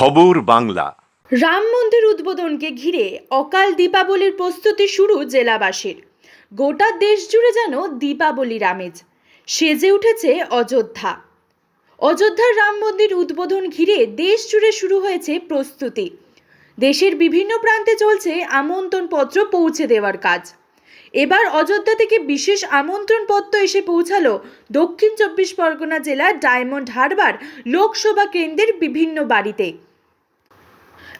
খবর বাংলা। রাম মন্দির উদ্বোধনকে ঘিরে অকাল দীপাবলির প্রস্তুতি শুরু জেলাবাসীর। গোটা দেশ জুড়ে যেন দীপাবলির আমেজ। সেজে উঠেছে অযোধ্যা। অযোধ্যার রাম মন্দির উদ্বোধন ঘিরে দেশ জুড়ে শুরু হয়েছে প্রস্তুতি। দেশের বিভিন্ন প্রান্তে চলছে আমন্ত্রণপত্র পৌঁছে দেওয়ার কাজ। এবার অযোধ্যা থেকে বিশেষ আমন্ত্রণপত্র এসে পৌঁছালো দক্ষিণ চব্বিশ পরগনা জেলার ডায়মন্ড হারবার লোকসভা কেন্দ্রের বিভিন্ন বাড়িতে।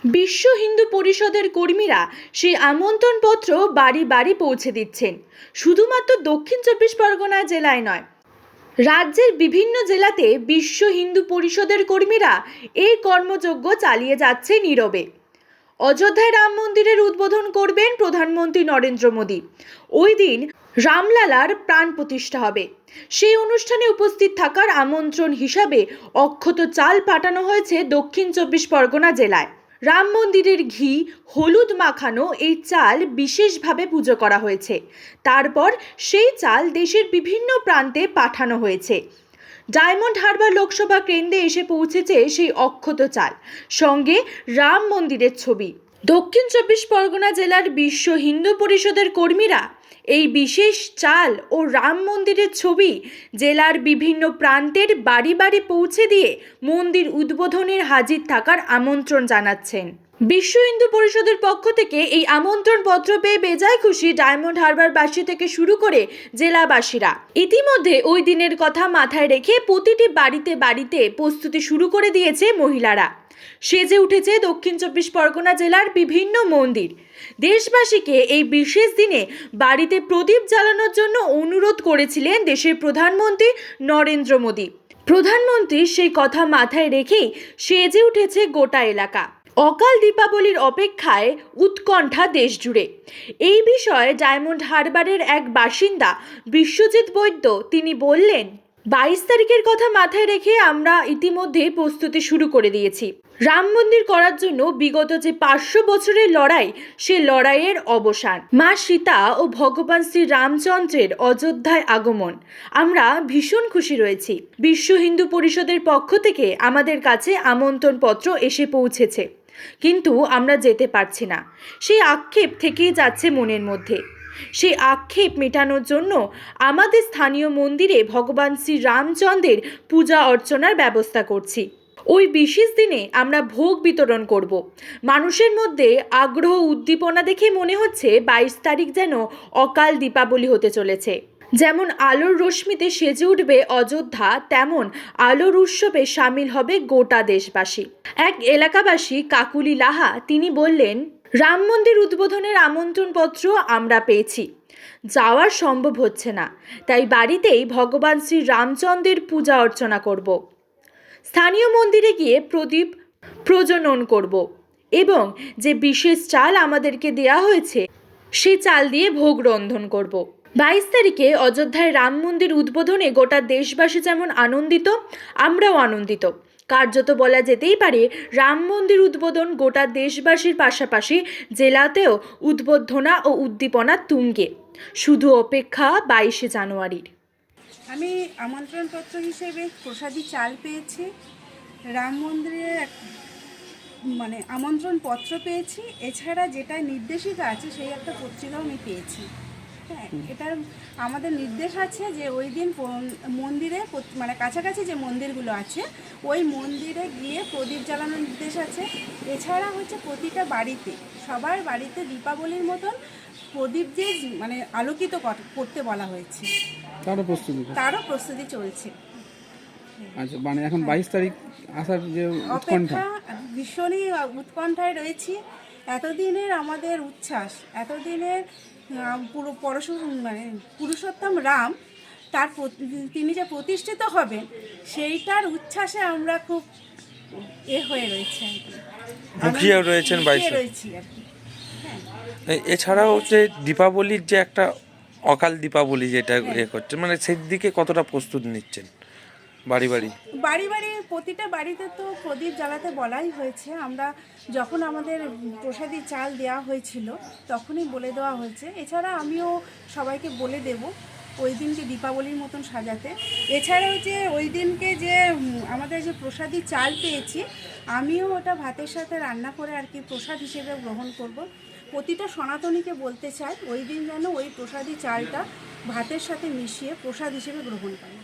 বিশ্ব হিন্দু পরিষদের কর্মীরা সেই আমন্ত্রণপত্র বাড়ি বাড়ি পৌঁছে দিচ্ছেন। শুধুমাত্র দক্ষিণ চব্বিশ পরগনা জেলায় নয়, রাজ্যের বিভিন্ন জেলাতে বিশ্ব হিন্দু পরিষদের কর্মীরা এই কর্মযজ্ঞ চালিয়ে যাচ্ছে নীরবে। অযোধ্যায় রাম মন্দিরের উদ্বোধন করবেন প্রধানমন্ত্রী নরেন্দ্র মোদী। ওই দিন রামলালার প্রাণ প্রতিষ্ঠা হবে। সেই অনুষ্ঠানে উপস্থিত থাকার আমন্ত্রণ হিসাবে অক্ষত চাল পাঠানো হয়েছে দক্ষিণ চব্বিশ পরগনা জেলায়। রাম মন্দিরের ঘি, হলুদ মাখানো এই চাল বিশেষভাবে পুজো করা হয়েছে। তারপর সেই চাল দেশের বিভিন্ন প্রান্তে পাঠানো হয়েছে। ডায়মন্ড হারবার লোকসভা কেন্দ্রে এসে পৌঁছেছে সেই অক্ষত চাল। সঙ্গে রাম মন্দিরের ছবি। দক্ষিণ চব্বিশ পরগনা জেলার বিশ্ব হিন্দু পরিষদের কর্মীরা এই বিশেষ চাল ও রাম মন্দিরের ছবি জেলার বিভিন্ন প্রান্তের বাড়ি বাড়ি পৌঁছে দিয়ে মন্দির উদ্বোধনের হাজির থাকার আমন্ত্রণ জানাচ্ছেন। বিশ্ব হিন্দু পরিষদের পক্ষ থেকে এই আমন্ত্রণ পত্র পেয়ে বেজায় খুশি ডায়মন্ড হারবারবাসী থেকে শুরু করে জেলাবাসীরা। ইতিমধ্যে ওই দিনের কথা মাথায় রেখে প্রতিটি বাড়িতে বাড়িতে প্রস্তুতি শুরু করে দিয়েছে মহিলারা। সেজে উঠেছে দক্ষিণ চব্বিশ পরগনা জেলার বিভিন্ন মন্দির। দেশবাসীকে এই বিশেষ দিনে বাড়িতে প্রদীপ জ্বালানোর জন্য অনুরোধ করেছিলেন দেশের প্রধানমন্ত্রী নরেন্দ্র মোদী। প্রধানমন্ত্রী সেই কথা মাথায় রেখেই সেজে উঠেছে গোটা এলাকা। অকাল দীপাবলির অপেক্ষায় উৎকণ্ঠা দেশ জুড়ে এই বিষয়ে ডায়মন্ড হারবারের এক বাসিন্দা বিশ্বজিৎ বৈদ্য তিনি বললেন বাইশ তারিখের কথা মাথায় রেখে আমরা ইতিমধ্যে প্রস্তুতি শুরু করে দিয়েছি। রাম মন্দির করার জন্য বিগত যে পাঁচশো বছরের লড়াই, সে লড়াইয়ের অবসান। মা সীতা ও ভগবান শ্রী রামচন্দ্রের অযোধ্যায় আগমন। আমরা ভীষণ খুশি রয়েছি। বিশ্ব হিন্দু পরিষদের পক্ষ থেকে আমাদের কাছে আমন্ত্রণপত্র এসে পৌঁছেছে। কিন্তু আমরা যেতে পারছি না। সেই আক্ষেপ থেকেই যাচ্ছে মনের মধ্যে। সেই আক্ষেপ মেটানোর জন্য আমাদের স্থানীয় মন্দিরে ভগবান শ্রী রামচন্দ্রের পূজা অর্চনার ব্যবস্থা করছি। ওই বিশেষ দিনে আমরা ভোগ বিতরণ করব। মানুষের মধ্যে আগ্রহ উদ্দীপনা দেখে মনে হচ্ছে বাইশ তারিখ যেন অকাল দীপাবলি হতে চলেছে। যেমন আলোর রশ্মিতে সেজে উঠবে অযোধ্যা, তেমন আলোর উৎসবে সামিল হবে গোটা দেশবাসী। এক এলাকাবাসী কাকুলি লাহা, তিনি বললেন রাম মন্দির উদ্বোধনের আমন্ত্রণপত্র আমরা পেয়েছি। যাওয়ার সম্ভব হচ্ছে না, তাই বাড়িতেই ভগবান শ্রী রামচন্দ্রের পূজা অর্চনা করব। স্থানীয় মন্দিরে গিয়ে প্রদীপ প্রজনন করব এবং যে বিশেষ চাল আমাদেরকে দেয়া হয়েছে সেই চাল দিয়ে ভোগ রন্ধন করব। বাইশ তারিখে অযোধ্যায় রাম মন্দির উদ্বোধনে গোটা দেশবাসী যেমন আনন্দিত, আমরাও আনন্দিত। কার্যত বলা যেতেই পারে রাম মন্দির উদ্বোধন গোটা দেশবাসীর পাশাপাশি জেলাতেও উদ্বোধনা ও উদ্দীপনা তুঙ্গে। শুধু অপেক্ষা বাইশে জানুয়ারির। আমি আমন্ত্রণপত্র হিসেবে প্রসাদী চাল পেয়েছি, রাম মন্দিরের মানে আমন্ত্রণ পত্র পেয়েছি, এছাড়া যেটা নির্দেশিকা আছে, সেই একটা পত্রিকাও আমি পেয়েছি। হ্যাঁ এটার আমাদের নির্দেশ আছে যে ওই দিন মন্দিরে মানে কাছাকাছি যে মন্দিরগুলো আছে ওই মন্দিরে গিয়ে প্রদীপ জ্বালানোর নির্দেশ আছে। এছাড়া হচ্ছে প্রতিটা বাড়িতে সবার বাড়িতে দীপাবলির মতন প্রদীপ যে মানে আলোকিত করতে বলা হয়েছে। তারও প্রস্তুতি তারও প্রস্তুতি চলছে। আচ্ছা মানে এখন বাইশ তারিখ আসার যে উৎকণ্ঠা। অপেক্ষা ভীষণই উৎকণ্ঠায় রয়েছি। এতদিনের আমাদের উচ্ছ্বাস এতদিনের পুরো পরশু মানে পুরুষোত্তম রাম তার তিনি যে প্রতিষ্ঠিত হবেন সেইটার উচ্ছ্বাসে আমরা খুব এ হয়ে রয়েছে মুখিয়ে রয়েছেন মুখিয়ে 22 রয়েছি আর কি। এ- এছাড়াও যে দীপাবলির যে একটা অকাল দীপাবলি যেটা ইয়ে করছে মানে সেই দিকে কতটা প্রস্তুত নিচ্ছেন? বাড়ি বাড়ি? বাড়ি বাড়ি, প্রতিটা বাড়িতে তো প্রদীপ জ্বালাতে বলাই হয়েছে। আমরা যখন আমাদের প্রসাদি চাল দেওয়া হয়েছিল, তখনই বলে দেওয়া হয়েছে। এছাড়া আমিও সবাইকে বলে দেব, ওই দিনকে দীপাবলির মতন সাজাতে। এছাড়াও যে, ওই দিনকে যে আমাদের যে প্রসাদী চাল পেয়েছি, আমিও ওটা ভাতের সাথে রান্না করে আর কি প্রসাদ হিসেবে গ্রহণ করব। প্রতিটা সনাতনীকে বলতে চাই, ওই দিন যেন ওই প্রসাদী চালটা ভাতের সাথে মিশিয়ে প্রসাদ হিসেবে গ্রহণ করে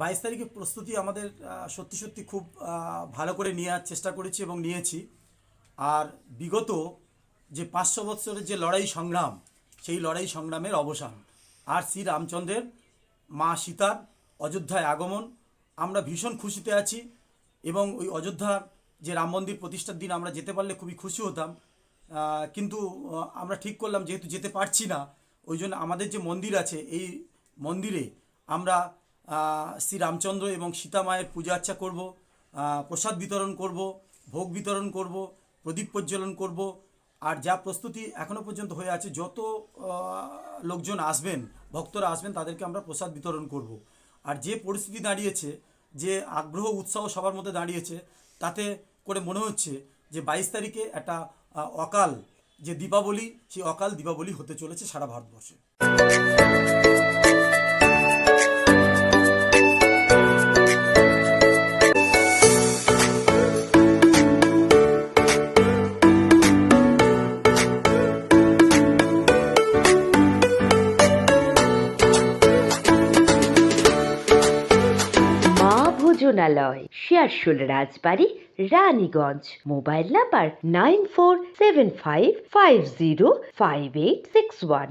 বাইশ তারিখের প্রস্তুতি আমাদের সত্যি সত্যি খুব ভালো করে নেওয়ার চেষ্টা করেছি এবং নিয়েছি। আর বিগত যে পাঁচশো বৎসরের যে লড়াই সংগ্রাম, সেই লড়াই সংগ্রামের অবসান। আর শ্রী রামচন্দ্রের মা সীতার অযোধ্যায় আগমন, আমরা ভীষণ খুশিতে আছি এবং ওই অযোধ্যার যে রাম মন্দির প্রতিষ্ঠার দিন আমরা যেতে পারলে খুবই খুশি হতাম। কিন্তু আমরা ঠিক করলাম যেহেতু যেতে পারছি না, ওই জন্য আমাদের যে মন্দির আছে, এই মন্দিরে আমরা শ্রী রামচন্দ্র এবং সীতা মায়ের পূজা আর্চা করব প্রসাদ বিতরণ করব, ভোগ বিতরণ করব, প্রদীপ প্রজ্বলন করব। আর যা প্রস্তুতি এখনও পর্যন্ত হয়ে আছে, যত লোকজন আসবেন, ভক্তরা আসবেন, তাদেরকে আমরা প্রসাদ বিতরণ করব। আর যে পরিস্থিতি দাঁড়িয়েছে, যে আগ্রহ উৎসাহ সবার মধ্যে দাঁড়িয়েছে, তাতে করে মনে হচ্ছে যে বাইশ তারিখে একটা অকাল যে দীপাবলি, সেই অকাল দীপাবলি হতে চলেছে সারা ভারতবর্ষে। ভোজনালয় Searsol Rajbari, Raniganj. Mobile number nine four seven five five zero five eight six one.